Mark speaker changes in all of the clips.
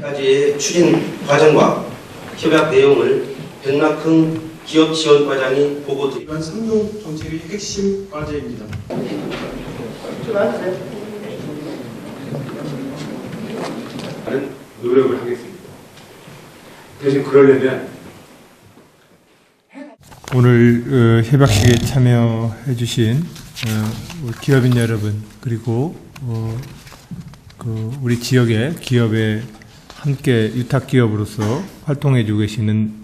Speaker 1: 까지의 추진 과정과 협약 내용을 백낙흥 기업 지원 과장이 보고 드립니다.
Speaker 2: 이러한 삼동 정책의 핵심 과제입니다.
Speaker 3: 하는 노력을 하겠습니다. 대신 그러려면
Speaker 4: 오늘 어, 협약식에 참여해 주신 어, 기업인 여러분 그리고 어, 그 우리 지역의 기업에 함께 유탁 기업으로서 활동해 주고 계시는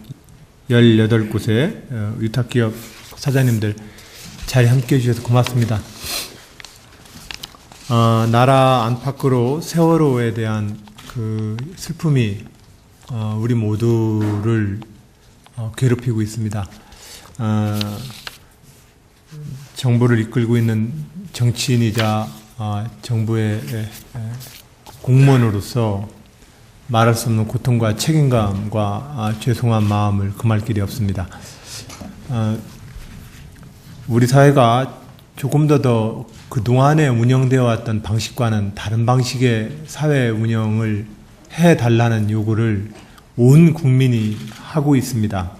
Speaker 4: 18곳의 어, 유탁 기업 사장님들 자리 함께 해 주셔서 고맙습니다. 어, 나라 안팎으로 세월호에 대한 그 슬픔이 어, 우리 모두를 어, 괴롭히고 있습니다. 어, 정부를 이끌고 있는 정치인이자 어, 정부의 공무원으로서 말할 수 없는 고통과 책임감과 아, 죄송한 마음을 금할 길이 없습니다. 어, 우리 사회가 조금 더 더 그동안에 운영되어 왔던 방식과는 다른 방식의 사회 운영을 해 달라는 요구를 온 국민이 하고 있습니다.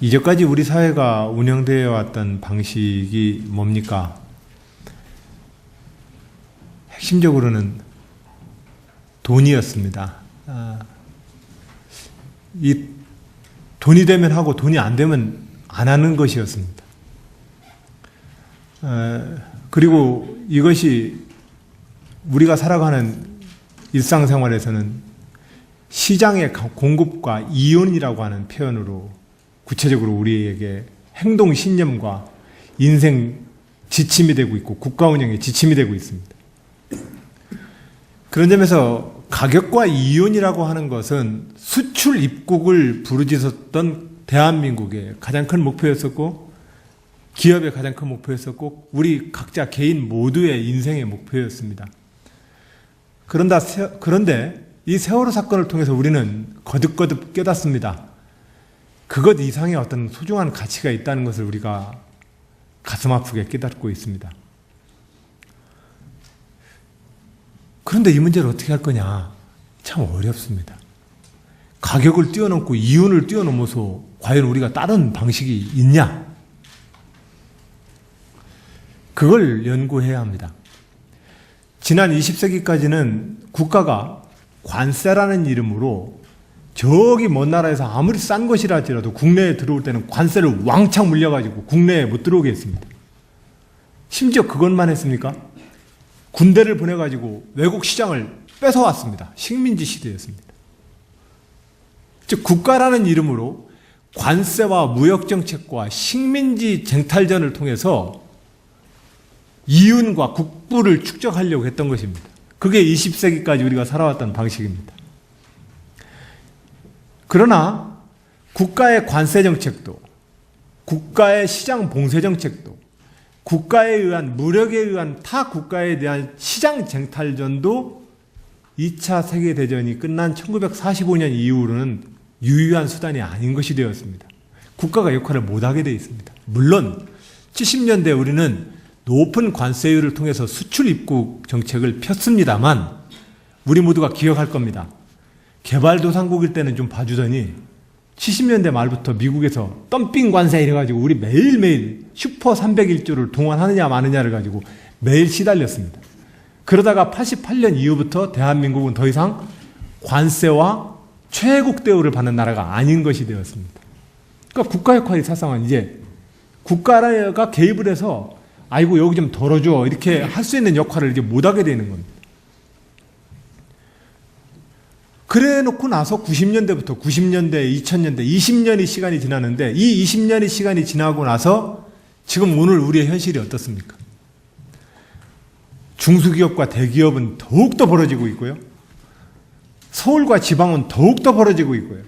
Speaker 4: 이제까지 우리 사회가 운영되어 왔던 방식이 뭡니까? 핵심적으로는 돈이었습니다. 아, 이 돈이 되면 하고 돈이 안 되면 안 하는 것이었습니다. 에, 그리고 이것이 우리가 살아가는 일상생활에서는 시장의 가- 공급과 이윤이라고 하는 표현으로 구체적으로 우리에게 행동 신념과 인생 지침이 되고 있고 국가 운영의 지침이 되고 있습니다. 그런 점에서 가격과 이윤이라고 하는 것은 수출 입국을 부르짖었던 대한민국의 가장 큰 목표였었고 기업의 가장 큰 목표였었고 우리 각자 개인 모두의 인생의 목표였습니다. 그런다 세- 그런데 이 세월호 사건을 통해서 우리는 거듭거듭 깨닫습니다. 그것 이상의 어떤 소중한 가치가 있다는 것을 우리가 가슴 아프게 깨닫고 있습니다. 그런데 이 문제를 어떻게 할 거냐? 참 어렵습니다. 가격을 뛰어넘고 이윤을 뛰어넘어서 과연 우리가 다른 방식이 있냐? 그걸 연구해야 합니다. 지난 20세기까지는 국가가 관세라는 이름으로 저기 먼 나라에서 아무리 싼 것이라 할지라도 국내에 들어올 때는 관세를 왕창 물려가지고 국내에 못 들어오게 했습니다. 심지어 그것만 했습니까? 군대를 보내가지고 외국 시장을 뺏어왔습니다. 식민지 시대였습니다. 즉, 국가라는 이름으로 관세와 무역정책과 식민지 쟁탈전을 통해서 이윤과 국부를 축적하려고 했던 것입니다. 그게 20세기까지 우리가 살아왔던 방식입니다. 그러나 국가의 관세 정책도 국가의 시장 봉쇄 정책도 국가에 의한 무력에 의한 타 국가에 대한 시장 쟁탈전도 2차 세계 대전이 끝난 1945년 이후로는 유효한 수단이 아닌 것이 되었습니다. 국가가 역할을 못 하게 되어 있습니다. 물론 70년대 우리는 높은 관세율을 통해서 수출 입국 정책을 폈습니다만 우리 모두가 기억할 겁니다. 개발도상국일 때는 좀 봐주더니 70년대 말부터 미국에서 덤핑 관세 이래가지고 우리 매일매일 슈퍼 301조를 동원하느냐 마느냐를 가지고 매일 시달렸습니다. 그러다가 88년 이후부터 대한민국은 더 이상 관세와 최국 대우를 받는 나라가 아닌 것이 되었습니다. 그러니까 국가 역할이 사실상은 이제 국가가 개입을 해서 아이고 여기 좀 덜어줘 이렇게 할 수 있는 역할을 이제 못하게 되는 겁니다. 그래 놓고 나서 90년대부터 90년대, 2000년대, 20년이 시간이 지났는데 이 20년의 시간이 지나고 나서 지금 오늘 우리의 현실이 어떻습니까? 중소기업과 대기업은 더욱더 벌어지고 있고요. 서울과 지방은 더욱더 벌어지고 있고요.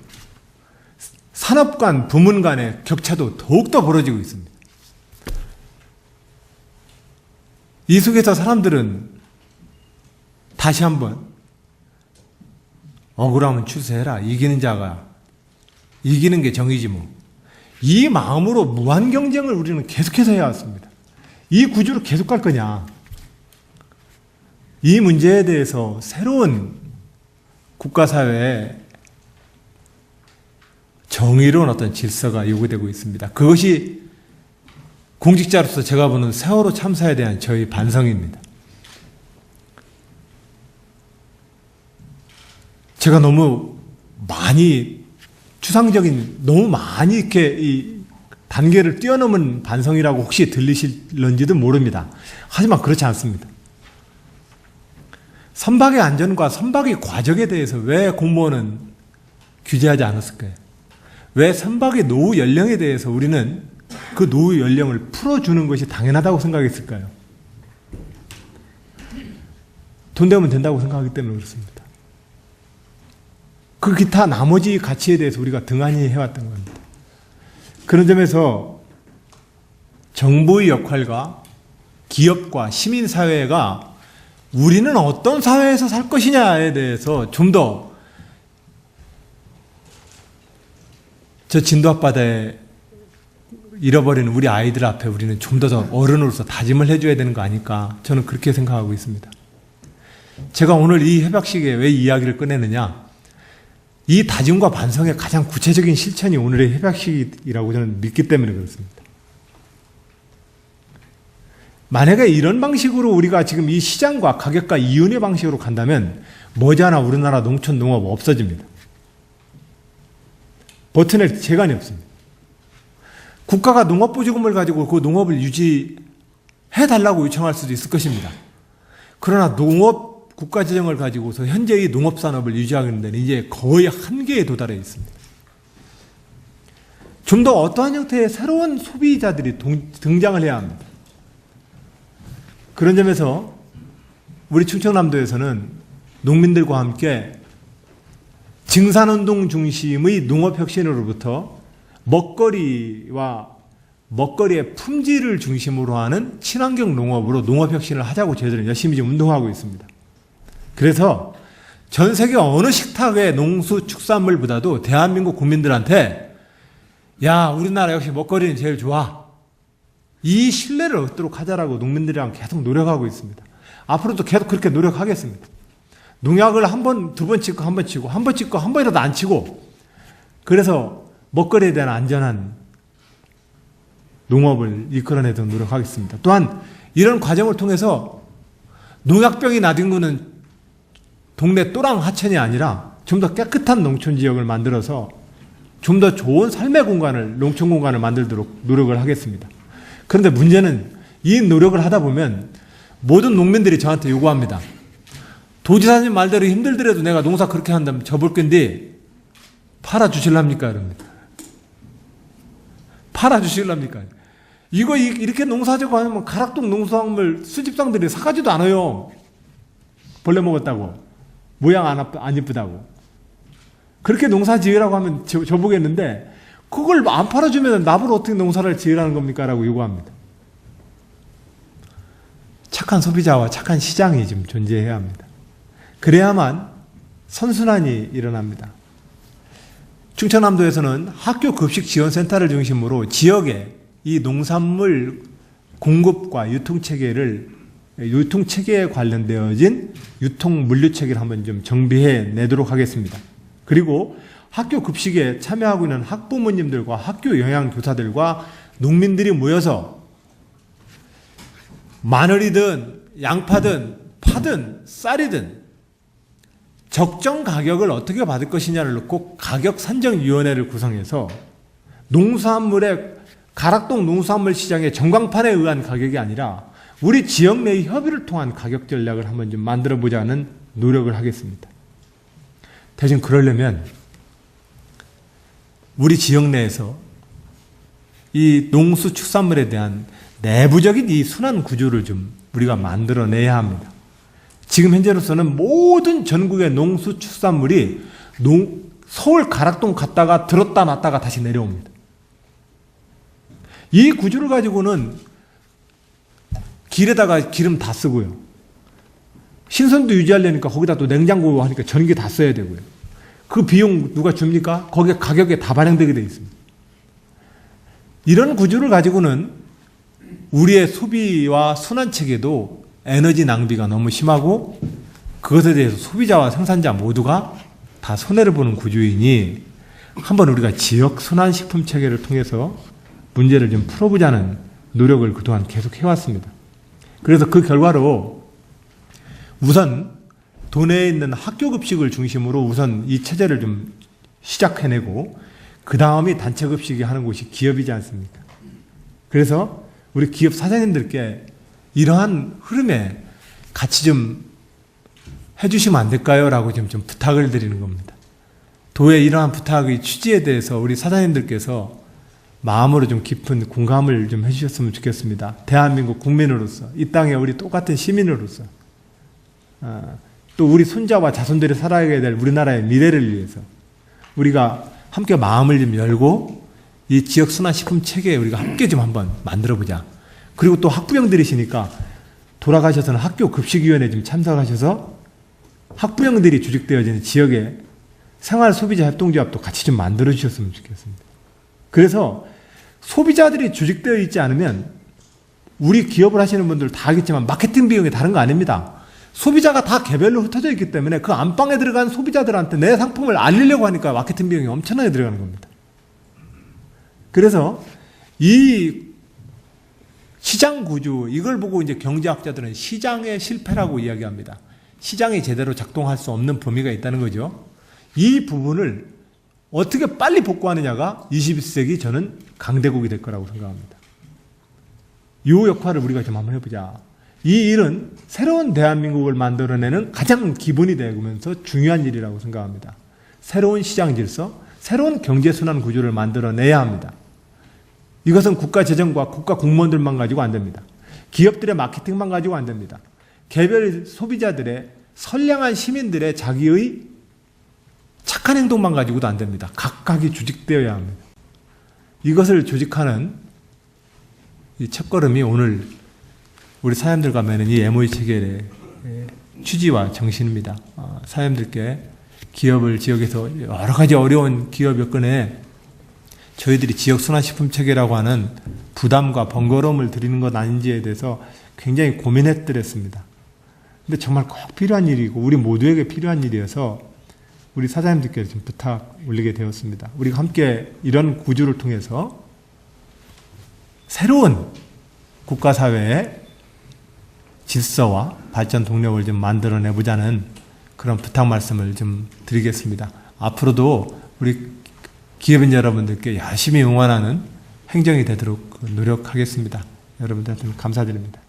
Speaker 4: 산업 간, 부문 간의 격차도 더욱더 벌어지고 있습니다. 이 속에서 사람들은 다시 한번 억울하면 추수해라. 이기는 자가 이기는 게 정의지 뭐. 이 마음으로 무한 경쟁을 우리는 계속해서 해왔습니다. 이 구조로 계속 갈 거냐? 이 문제에 대해서 새로운 국가 사회에 정의로운 어떤 질서가 요구되고 있습니다. 그것이 공직자로서 제가 보는 세월호 참사에 대한 저희 반성입니다. 제가 너무 많이 추상적인 너무 많이 이렇게 이 단계를 뛰어넘은 반성이라고 혹시 들리실런지도 모릅니다. 하지만 그렇지 않습니다. 선박의 안전과 선박의 과정에 대해서 왜 공무원은 규제하지 않았을까요? 왜 선박의 노후 연령에 대해서 우리는 그 노후 연령을 풀어주는 것이 당연하다고 생각했을까요? 돈 되면 된다고 생각하기 때문에 그렇습니다. 그 기타 나머지 가치에 대해서 우리가 등한히 해왔던 겁니다. 그런 점에서 정부의 역할과 기업과 시민사회가 우리는 어떤 사회에서 살 것이냐에 대해서 좀 더 저 진도 앞바다에 잃어버리는 우리 아이들 앞에 우리는 좀 더 어른으로서 다짐을 해줘야 되는 거 아닐까 저는 그렇게 생각하고 있습니다. 제가 오늘 이 해박식에 왜 이야기를 꺼내느냐 이 다짐과 반성의 가장 구체적인 실천이 오늘의 해박식이라고 저는 믿기 때문에 그렇습니다. 만약에 이런 방식으로 우리가 지금 이 시장과 가격과 이윤의 방식으로 간다면 머지않아 우리나라 농촌 농업 없어집니다. 버텨낼 재간이 없습니다. 국가가 농업 보조금을 가지고 그 농업을 유지해 달라고 요청할 수도 있을 것입니다. 그러나 농업 국가 재정을 가지고서 현재의 농업 산업을 유지하는 데는 이제 거의 한계에 도달해 있습니다. 좀 더 어떠한 형태의 새로운 소비자들이 동- 등장을 해야 합니다. 그런 점에서 우리 충청남도에서는 농민들과 함께 증산운동 중심의 농업혁신으로부터 먹거리와 먹거리의 품질을 중심으로 하는 친환경 농업으로 농업혁신을 하자고 저희들은 열심히 지금 운동하고 있습니다. 그래서 전 세계 어느 식탁의 농수 축산물보다도 대한민국 국민들한테 야 우리나라 역시 먹거리는 제일 좋아 이 신뢰를 얻도록 하자라고 농민들이랑 계속 노력하고 있습니다. 앞으로도 계속 그렇게 노력하겠습니다. 농약을 한 번, 두 번 찍고 한 번 치고 한 번 찍고 한 번이라도 안 치고 그래서 먹거리에 대한 안전한 농업을 이끌어내도록 노력하겠습니다. 또한 이런 과정을 통해서 농약병이 나든 거는 동네 또랑 하천이 아니라 좀 더 깨끗한 농촌 지역을 만들어서 좀 더 좋은 삶의 공간을 농촌 공간을 만들도록 노력을 하겠습니다. 그런데 문제는 이 노력을 하다 보면 모든 농민들이 저한테 요구합니다. 도지사님 말대로 힘들더라도 내가 농사 그렇게 한다면 접을 건데 팔아 주실랍니까? 이럽니다. 팔아 주실랍니까? 이거 이- 이렇게 농사지고 하면 가락동 농수산물 수집상들이 사가지도 않아요. 벌레 먹었다고. 모양 안, 안 이쁘다고. 그렇게 농사 지으라고 하면 저, 저보겠는데 그걸 안 팔아주면 나보고 어떻게 농사를 지으라는 겁니까? 라고 요구합니다. 착한 소비자와 착한 시장이 좀 존재해야 합니다. 그래야만 선순환이 일어납니다. 충청남도에서는 학교 급식 지원센터를 중심으로 지역에 이 농산물 공급과 유통 체계를 유통 체계에 관련되어진 유통 물류 체계를 한번 좀 정비해 내도록 하겠습니다. 그리고 학교 급식에 참여하고 있는 학부모님들과 학교 영양 교사들과 농민들이 모여서 마늘이든 양파든 파든 쌀이든 적정 가격을 어떻게 받을 것이냐를 놓고 가격 산정위원회를 구성해서 농수산물의 가락동 농수산물 시장의 전광판에 의한 가격이 아니라 우리 지역 내의 협의를 통한 가격 전략을 한번 좀 만들어 보자는 노력을 하겠습니다. 대신 그러려면 우리 지역 내에서 이 농수 축산물에 대한 내부적인 이 순환 구조를 좀 우리가 만들어내야 합니다. 지금 현재로서는 모든 전국의 농수 축산물이 농, 서울 가락동 갔다가 들었다 놨다가 다시 내려옵니다. 이 구조를 가지고는 길에다가 기름 다 쓰고요. 신선도 유지하려니까 거기다 또 냉장고 하니까 전기 다 써야 되고요. 그 비용 누가 줍니까? 거기에 가격에 다 반영되게 되어 있습니다. 이런 구조를 가지고는 우리의 소비와 순환 체계도 에너지 낭비가 너무 심하고 그것에 대해서 소비자와 생산자 모두가 다 손해를 보는 구조이니 한번 우리가 지역 순환 식품 체계를 통해서 문제를 좀 풀어보자는 노력을 그동안 계속 해왔습니다. 그래서 그 결과로 우선 도내에 있는 학교 급식을 중심으로 우선 이 체제를 좀 시작해내고 그 다음이 단체 급식이 하는 곳이 기업이지 않습니까? 그래서 우리 기업 사장님들께 이러한 흐름에 같이 좀 해주시면 안 될까요? 라고 지금 좀 부탁을 드리는 겁니다. 도의 이러한 부탁의 취지에 대해서 우리 사장님들께서 마음으로 좀 깊은 공감을 좀 해주셨으면 좋겠습니다. 대한민국 국민으로서, 이 땅에 우리 똑같은 시민으로서, 아, 또 우리 손자와 자손들이 살아가야 될 우리나라의 미래를 위해서 우리가 함께 마음을 좀 열고 이 지역 순환식품 체계에 우리가 함께 좀 한번 만들어 보자. 그리고 또 학부형들이시니까 돌아가셔서는 학교 급식위원회 좀 참석하셔서 학부형들이 조직되어지는 지역에 생활 소비자 협동조합도 같이 좀 만들어 주셨으면 좋겠습니다. 그래서 소비자들이 조직되어 있지 않으면 우리 기업을 하시는 분들 다 알겠지만 마케팅 비용이 다른 거 아닙니다. 소비자가 다 개별로 흩어져 있기 때문에 그 안방에 들어간 소비자들한테 내 상품을 알리려고 하니까 마케팅 비용이 엄청나게 들어가는 겁니다. 그래서 이 시장 구조 이걸 보고 이제 경제학자들은 시장의 실패라고 이야기합니다. 시장이 제대로 작동할 수 없는 범위가 있다는 거죠. 이 부분을 어떻게 빨리 복구하느냐가 21세기 저는 강대국이 될 거라고 생각합니다. 이 역할을 우리가 좀 한번 해보자. 이 일은 새로운 대한민국을 만들어내는 가장 기본이 되면서 중요한 일이라고 생각합니다. 새로운 시장 질서, 새로운 경제순환 구조를 만들어내야 합니다. 이것은 국가 재정과 국가 공무원들만 가지고 안 됩니다. 기업들의 마케팅만 가지고 안 됩니다. 개별 소비자들의 선량한 시민들의 자기의 착한 행동만 가지고도 안 됩니다. 각각이 조직되어야 합니다. 이것을 조직하는 이 첫걸음이 오늘 우리 사람들과 맺는 이 MOE 체결의 취지와 정신입니다. 어, 사람들께 기업을 지역에서 여러 가지 어려운 기업 여건에 저희들이 지역 순환식품 체계라고 하는 부담과 번거로움을 드리는 것 아닌지에 대해서 굉장히 고민했더랬습니다. 근데 정말 꼭 필요한 일이고 우리 모두에게 필요한 일이어서 우리 사장님들께 좀 부탁 올리게 되었습니다. 우리가 함께 이런 구조를 통해서 새로운 국가사회의 질서와 발전 동력을 좀 만들어내 보자는 그런 부탁 말씀을 좀 드리겠습니다. 앞으로도 우리 기업인 여러분들께 열심히 응원하는 행정이 되도록 노력하겠습니다. 여러분들한테 감사드립니다.